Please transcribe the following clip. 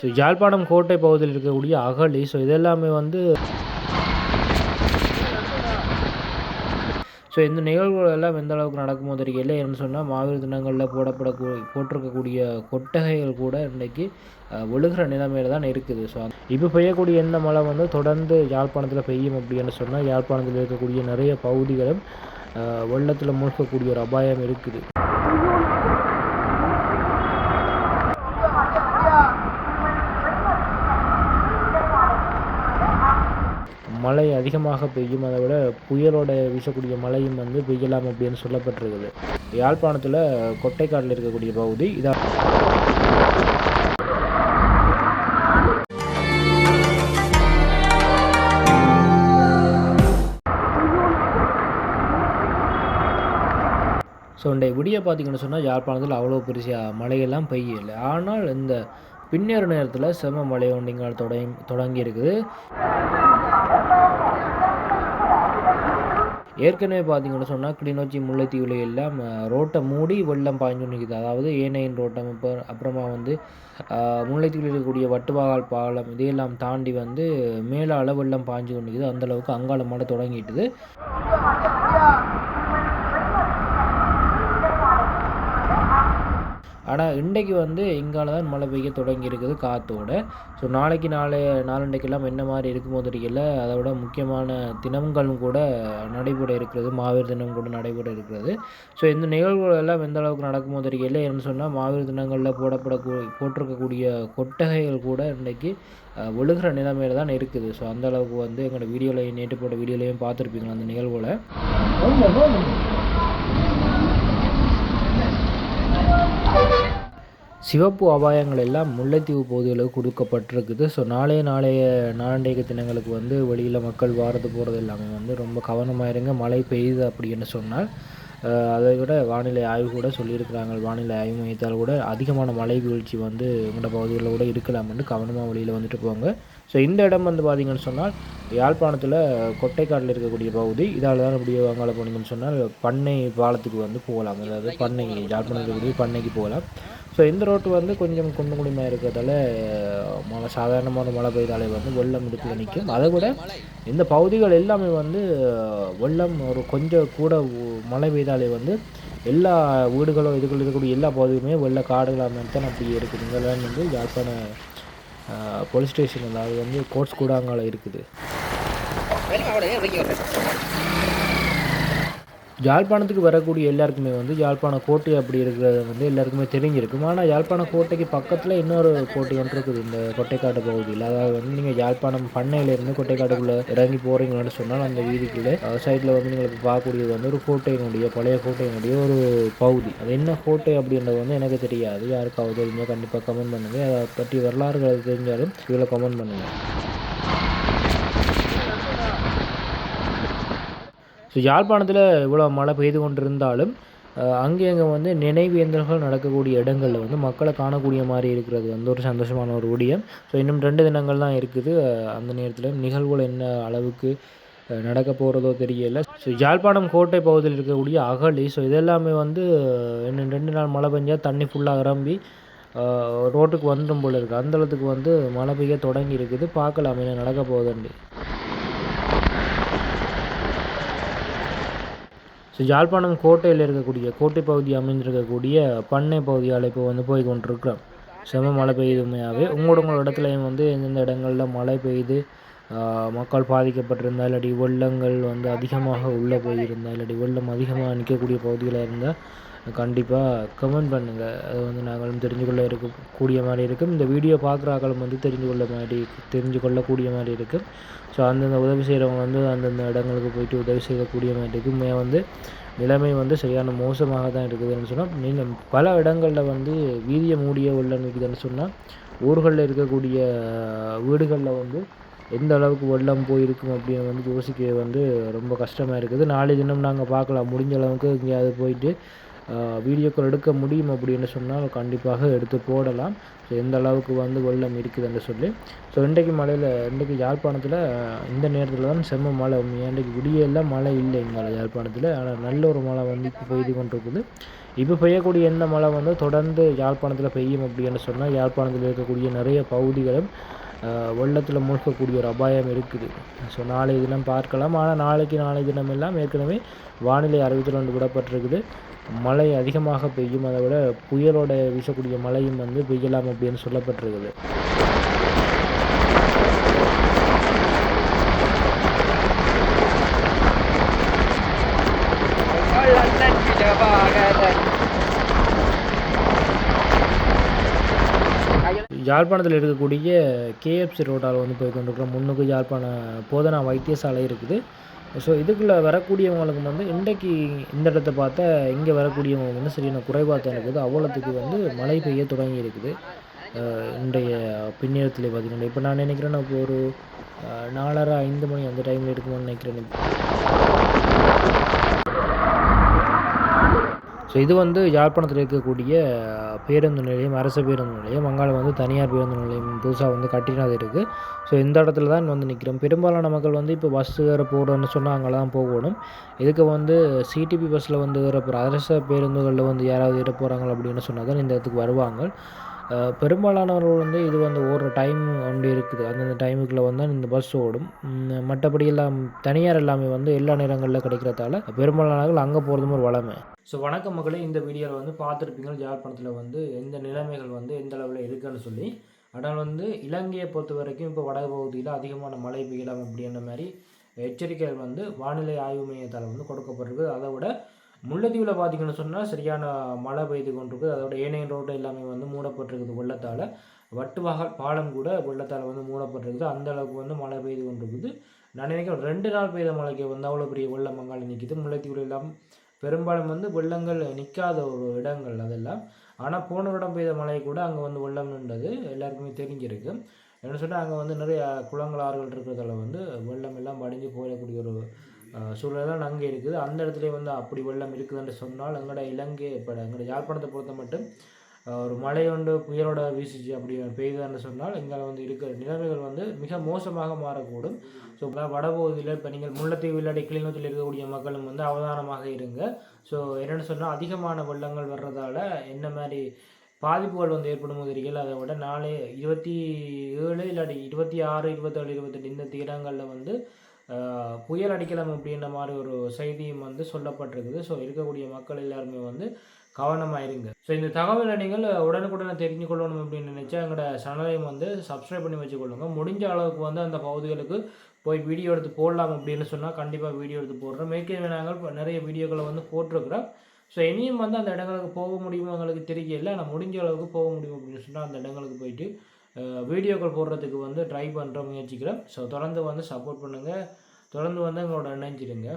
So Yazhpanam கோட்டை பகுதியில் இருக்கக்கூடிய அகழி ஸோ இதெல்லாமே வந்து ஸோ இந்த நிகழ்வுகள் எல்லாம் எந்த அளவுக்கு நடக்குமோ தெரியல. ஏன்னு சொன்னால் மாவீர தினங்களில் போடப்படக்கூ போட்டிருக்கக்கூடிய கொட்டகைகள் கூட இன்றைக்கி ஒழுகிற நிலைமையில தான் இருக்குது. ஸோ இப்போ பெய்யக்கூடிய எந்த மழை வந்து தொடர்ந்து யாழ்ப்பாணத்தில் பெய்யும் அப்படின்னு சொன்னால் யாழ்ப்பாணத்தில் இருக்கக்கூடிய நிறைய பகுதிகளும் வெள்ளத்தில் மூழ்கக்கூடிய ஒரு அபாயம் இருக்குது. மழை அதிகமாக பெய்யும் அதை விட புயலோட வீசக்கூடிய மழையும் வந்து பெய்யலாம் அப்படின்னு சொல்லப்பட்டிருக்குது. யாழ்ப்பாணத்தில் கொட்டைக்காட்டில் இருக்கக்கூடிய பகுதி இதான் ஸோ இன்றைய விடிய பார்த்தீங்கன்னு சொன்னால் யாழ்ப்பாணத்தில் அவ்வளோ பெருசாக மழையெல்லாம் பெய்யலை. ஆனால் இந்த பின்னேறு நேரத்தில் செம மழை ஒன்றிங்க தொடங்கி தொடங்கி இருக்குது ஏற்கனவே பார்த்தீங்கன்னு சொன்னால் கிளிநொச்சி முல்லைத்தீவில் எல்லாம் ரோட்டை மூடி வெள்ளம் பாய்ஞ்சு நிற்குது அதாவது ஏனையின் ரோட்டம். இப்போ அப்புறமா வந்து முல்லைத்தீவில் இருக்கக்கூடிய வட்டுவாகால் பாலம் இதையெல்லாம் தாண்டி வந்து மேலால வெள்ளம் பாய்ஞ்சு கொண்டு நிற்குது அந்தளவுக்கு அங்காளமாட தொடங்கிட்டுது. ஆனால் இன்றைக்கு வந்து இங்கால தான் மழை பெய்ய தொடங்கி இருக்குது காற்றோட ஸோ நாளைக்கு நாளை நாளண்டைக்கெல்லாம் என்ன மாதிரி இருக்குமோ தெரியல. அதை விட முக்கியமான தினங்களும் கூட நடைபெற இருக்கிறது. மாவீர் தினம் கூட நடைபெற இருக்கிறது. ஸோ இந்த நிகழ்வுகள் எல்லாம் எந்த அளவுக்கு நடக்குமோ தெரியல என்னன்னு சொன்னால் மாவீர் தினங்களில் போடப்படக்கூ போட்டிருக்கக்கூடிய கொட்டகைகள் கூட இன்றைக்கி ஒழுகிற நிலைமையில தான் இருக்குது. ஸோ அந்த அளவுக்கு வந்து எங்களோட வீடியோலையும் நேற்று போட்ட வீடியோலையும் பார்த்துருப்பீங்களா அந்த நிகழ்வுகளை? சிவப்பு அபாயங்கள் எல்லாம் முல்லைத்தீவு பகுதிகளுக்கு கொடுக்கப்பட்டிருக்குது. ஸோ நாளைய நாளைய நாளண்டைக்கு தினங்களுக்கு வந்து வெளியில் மக்கள் வாரது போகிறது எல்லாமே வந்து ரொம்ப கவனமாக இருங்க மழை பெய்யுது அப்படின்னு சொன்னால் அதை விட வானிலை ஆய்வு கூட சொல்லியிருக்கிறாங்க. வானிலை ஆய்வு மையத்தால் கூட அதிகமான மழை வீழ்ச்சி வந்து உங்களோட பகுதிகளில் கூட இருக்கலாம்னு கவனமாக வெளியில் வந்துட்டு போங்க. ஸோ இந்த இடம் வந்து பார்த்திங்கன்னு சொன்னால் யாழ்ப்பாணத்தில் கொட்டைக்காட்டில் இருக்கக்கூடிய பகுதி. இதால் தான் இப்படியே வங்காள போனீங்கன்னு சொன்னால் பண்ணை பாலத்துக்கு வந்து போகலாம். அதாவது பண்ணை யாழ்ப்பாணத்தில் இருக்கக்கூடிய பண்ணைக்கு போகலாம். ஸோ இந்த ரோட்டு வந்து கொஞ்சம் குண்டு குடிமையாக இருக்கிறதால மழை சாதாரணமான மழை பெய்தாலே வந்து வெள்ளம் இடுப்பில் நிற்கும் அதை கூட இந்த பகுதிகள் எல்லாமே வந்து வெள்ளம் ஒரு கொஞ்சம் கூட மழை பெய்தாலே வந்து எல்லா வீடுகளும் இதுக்குள்ள இருக்கக்கூடிய எல்லா பகுதியுமே வெள்ள காடுகளாக தான் அப்படி இருக்குது. இங்கெல்லாம் வந்து யாழ்ப்பாண போலீஸ் ஸ்டேஷன் அதாவது வந்து கோர்ட்ஸ் கூடாங்கால இருக்குது. யாழ்ப்பாணத்துக்கு வரக்கூடிய எல்லாருக்குமே வந்து யாழ்ப்பாண கோட்டை அப்படி இருக்கிறது வந்து எல்லாருக்குமே தெரிஞ்சிருக்கும். ஆனால் யாழ்ப்பாண கோட்டைக்கு பக்கத்தில் இன்னொரு கோட்டை ஒன்று இருக்குது. இந்த கொட்டைக்காடு பகுதியில். அதாவது வந்து நீங்கள் யாழ்ப்பாணம் பண்ணையிலேருந்து கொட்டைக்காட்டுக்குள்ளே இறங்கி போகிறீங்கன்னு சொன்னால் அந்த வீதிக்குள்ளே சைடில் வந்து நீங்கள் பார்க்கக்கூடியது வந்து ஒரு கோட்டையினுடைய பழைய கோட்டையினுடைய ஒரு பகுதி. அது என்ன கோட்டை அப்படின்றது வந்து எனக்கு தெரியாது. யாருக்காவது தெரிஞ்சால் கண்டிப்பாக கமெண்ட் பண்ணுங்கள் அதை பற்றி வரலாறுகள் தெரிஞ்சாலும் இதில் கமெண்ட் பண்ணுங்கள் ஸோ யாழ்ப்பாணத்தில் இவ்வளோ மழை பெய்து கொண்டிருந்தாலும் அங்கே அங்கே வந்து நினைவேந்தல்கள் நடக்கக்கூடிய இடங்களில் வந்து மக்களை காணக்கூடிய மாதிரி இருக்கிறது வந்து ஒரு சந்தோஷமான ஒரு விடியம். ஸோ இன்னும் ரெண்டு தினங்கள் தான் இருக்குது. அந்த நேரத்தில் நிகழ்வுகள் என்ன அளவுக்கு நடக்க போகிறதோ தெரியல. ஸோ யாழ்ப்பாணம் கோட்டை பகுதியில் இருக்கக்கூடிய அகழி ஸோ இதெல்லாமே வந்து இன்னும் ரெண்டு நாள் மழை பெஞ்சால் தண்ணி ஃபுல்லாக நிரம்பி ரோட்டுக்கு வந்துடும் போல இருக்குது அந்த அளவுக்கு வந்து மழை பெய்ய தொடங்கி இருக்குது. பார்க்கலாம் என்ன நடக்க போகுதுன்னு. ஸோ யாழ்ப்பாணம் கோட்டையில் இருக்கக்கூடிய கோட்டை பகுதி அமைந்திருக்கக்கூடிய பண்ணை பகுதியால் இப்போ வந்து போய் கொண்டிருக்கிறோம். செம மழை பெய்யுதுமையாகவே உங்களோட உங்களோட இடத்துலையும் வந்து எந்தெந்த இடங்களில் மழை பெய்யுது மக்கள் பாதிக்கப்பட்டிருந்தா இல்லாட்டி வெள்ளங்கள் வந்து அதிகமாக உள்ளே போயிருந்தா இல்லாட்டி வெள்ளம் அதிகமாக நிற்கக்கூடிய பகுதிகளாக இருந்தால் கண்டிப்பாக கமெண்ட் பண்ணுங்கள் அது வந்து நாங்களும் தெரிஞ்சு கொள்ள இருக்கக்கூடிய மாதிரி இருக்கும். இந்த வீடியோ பார்க்குறாங்களும் வந்து தெரிஞ்சு கொள்ள மாதிரி தெரிஞ்சு கொள்ளக்கூடிய மாதிரி இருக்கும். ஸோ அந்தந்த உதவி செய்கிறவங்க வந்து அந்தந்த இடங்களுக்கு போயிட்டு உதவி செய்யக்கூடிய மாதிரி இருக்கும். உண்மையா வந்து நிலைமை வந்து சரியான மோசமாக தான் இருக்குதுன்னு சொன்னால் நீங்கள் பல இடங்களில் வந்து வீதியை மூடிய உள்ள நிற்குதுன்னு சொன்னால் ஊர்களில் இருக்கக்கூடிய வீடுகளில் வந்து எந்த அளவுக்கு வெள்ளம் போயிருக்கும் அப்படின்னு வந்து யோசிக்க வந்து ரொம்ப கஷ்டமாக இருக்குது. நாளை தினம் நாங்கள் பார்க்கலாம். முடிஞ்ச அளவுக்கு எங்கேயாவது போயிட்டு வீடியோக்கள் எடுக்க முடியும் அப்படின்னு சொன்னால் கண்டிப்பாக எடுத்து போடலாம். ஸோ எந்த அளவுக்கு வந்து வெள்ளம் இருக்குதுன்னு சொல்லி. ஸோ இன்றைக்கு மழையில் இன்றைக்கு யாழ்ப்பாணத்தில் இந்த நேரத்தில் தான் செம்ம மழை. இன்றைக்கு விடியெல்லாம் மழை இல்லை இங்கே யாழ்ப்பாணத்தில். ஆனால் நல்ல ஒரு மழை வந்து இப்போ பெய்து கொண்டிருக்குது. இப்போ பெய்யக்கூடிய எந்த மழை வந்து தொடர்ந்து யாழ்ப்பாணத்தில் பெய்யும் அப்படின்னு சொன்னால் யாழ்ப்பாணத்தில் இருக்கக்கூடிய நிறைய பகுதிகளும் வெள்ளத்தில் மூழ்கக்கூடிய ஒரு அபாயம் இருக்குது. ஸோ நாளை தினம் பார்க்கலாம். ஆனால் நாளைக்கு நாளை தினம் எல்லாம் ஏற்கனவே வானிலை அறிவித்தல் ஒன்று விடப்பட்டிருக்குது. மழை அதிகமாக பெய்யும். அதை விட புயலோட வீசக்கூடிய மழையும் வந்து பெய்யலாம் அப்படின்னு சொல்லப்பட்டிருக்குது. ஜாழ்ப்பாணத்தில் இருக்கக்கூடிய கேஎஃப்சி ரோட்டால் வந்து போய் கொண்டிருக்கிறோம் முன்னுக்கு யாழ்ப்பாண போதனா வைத்தியசாலை இருக்குது. ஸோ இதுக்குள்ளே வரக்கூடியவங்களுக்கு வந்து இன்றைக்கு இந்த இடத்த பார்த்தா இங்கே வரக்கூடியவங்க வந்து சரியான குறைவாக தான் இருக்குது அவ்வளோத்துக்கு வந்து மழை பெய்ய தொடங்கி இருக்குது இன்றைய பின்னேரத்தில் பார்த்தீங்கன்னா இப்போ நான் நினைக்கிறேன் இப்போ ஒரு நாலரை ஐந்து மணி அந்த டைமில் இருக்குமோன்னு நினைக்கிறேன். ஸோ இது வந்து யாழ்ப்பாணத்தில் இருக்கக்கூடிய பேருந்து நிலையம் அரசு பேருந்து நிலையம். அங்கால வந்து தனியார் பேருந்து நிலையம் புதுசாக வந்து கட்டினது இருக்குது ஸோ இந்த இடத்துல தான் வந்து நிற்கிறோம் பெரும்பாலான மக்கள் வந்து இப்போ பஸ் வேறு போகிறோன்னு சொன்னால் அங்கே தான் போகணும். இதுக்கு வந்து சிடிபி பஸ்ஸில் வந்து ஏற போகிற பேருந்துகளில் வந்து யாராவது ஏற போகிறாங்க அப்படின்னு சொன்னால் தான் இந்த இடத்துக்கு வருவாங்க. பெரும்பாலானவர்கள் வந்து இது வந்து ஓடுற டைம் ஒன்று இருக்குது. அந்தந்த டைமுக்குள்ளே வந்து இந்த பஸ் ஓடும். மற்றபடி எல்லாம் தனியார் எல்லாமே வந்து எல்லா நேரங்களில் கிடைக்கிறதால பெரும்பாலானவர்கள் அங்கே போகிறதும் ஒரு வளமை. ஸோ வணக்க மக்களே. இந்த வீடியோவில் வந்து பார்த்துருப்பீங்க யாழ்ப்பாணத்தில் வந்து எந்த நிலைமைகள் வந்து எந்த அளவில் இருக்குன்னு சொல்லி. ஆனால் வந்து இலங்கையை பொறுத்த வரைக்கும் இப்போ வடக்கு பகுதியில் அதிகமான மழை பெய்யலாம் அப்படின்ற மாதிரி எச்சரிக்கைகள் வந்து வானிலை ஆய்வு மையத்தால் வந்து கொடுக்கப்பட்டிருக்கு. அதை விட முல்லைத்தீவில் பார்த்தீங்கன்னு சொன்னால் சரியான மழை பெய்து கொண்டிருக்கு அதோட ஏனைய ரோடு எல்லாமே வந்து மூடப்பட்டிருக்குது வெள்ளத்தால். வட்டுவாகல் பாலம் கூட வெள்ளத்தால் வந்து மூடப்பட்டிருக்குது. அந்த அளவுக்கு வந்து மழை பெய்து கொண்டிருக்குது. நான் நினைக்கிறேன் ரெண்டு நாள் பெய்த மழைக்கு வந்து அவ்வளோ பெரிய வெள்ளம் மங்காளி நிற்கிது முல்லைத்தீவில் எல்லாம் பெரும்பாலும் வந்து வெள்ளங்கள் நிற்காத ஒரு இடங்கள் அதெல்லாம். ஆனால் போன வருடம் பெய்த மழை கூட அங்கே வந்து வெள்ளம் நின்றது. எல்லாருக்குமே தெரிஞ்சிருக்கு. என்ன சொன்னால் அங்கே வந்து நிறைய குளங்கள் ஆறுகள் இருக்கிறதால வந்து வெள்ளம் எல்லாம் வடிஞ்சு போயிடக்கூடிய ஒரு சூழலாம் அங்கே இருக்குது. அந்த இடத்துல வந்து அப்படி வெள்ளம் இருக்குதுன்னு சொன்னால் எங்களோட இலங்கை இப்போ எங்களோட யாழ்ப்பாணத்தை பொறுத்த மட்டும் ஒரு மழை ஒன்று புயலோட வீசிச்சு அப்படி பெய்யுதுன்னு சொன்னால் இங்கே வந்து இருக்கிற நிலைமைகள் வந்து மிக மோசமாக மாறக்கூடும். ஸோ இப்போ வடபகுதியில் இப்போ நீங்கள் முல்லைத்தீவு இல்லாட்டி கிளிநொச்சியில் இருக்கக்கூடிய மக்களும் வந்து அவதானமாக இருங்க. ஸோ என்னென்னு சொன்னால் அதிகமான வெள்ளங்கள் வர்றதால என்ன மாதிரி பாதிப்புகள் வந்து ஏற்படும் தெரியல அதை விட நாலு இருபத்தி ஏழு இல்லாட்டி இருபத்தி ஆறு இருபத்தேழு இருபத்தெட்டு இந்த தீரங்களில் வந்து புயல் அடிக்கலாம் அப்படின்ற மாதிரி ஒரு செய்தியும் வந்து சொல்லப்பட்டிருக்குது. ஸோ இருக்கக்கூடிய மக்கள் எல்லாருமே வந்து கவனமாக இருங்க ஸோ இந்த தகவலை நீங்கள் உடனுக்குடனே தெரிஞ்சு கொள்ளணும் அப்படின்னு நினச்சா எங்களோட சேனலையும் வந்து சப்ஸ்கிரைப் பண்ணி வச்சுக்கொள்ளுங்க. முடிஞ்ச அளவுக்கு வந்து அந்த பகுதிகளுக்கு போய் வீடியோ எடுத்து போடலாம் அப்படின்னு சொன்னால் கண்டிப்பாக வீடியோ எடுத்து போடுறோம். மேற்கே நாங்கள் நிறைய வீடியோக்களை வந்து போட்டிருக்கிறோம். ஸோ இனியும் வந்து அந்த இடங்களுக்கு போக முடியுமோ எங்களுக்கு தெரியல. ஆனால் முடிஞ்ச அளவுக்கு போக முடியும் அப்படின்னு சொன்னால் அந்த இடங்களுக்கு போயிட்டு வீடியோக்கள் போடுறதுக்கு வந்து ட்ரை பண்ணுற முயற்சிக்கிறேன் ஸோ தொடர்ந்து வந்து சப்போர்ட் பண்ணுங்கள் தொடர்ந்து வந்து எங்களோட இணைஞ்சிருங்க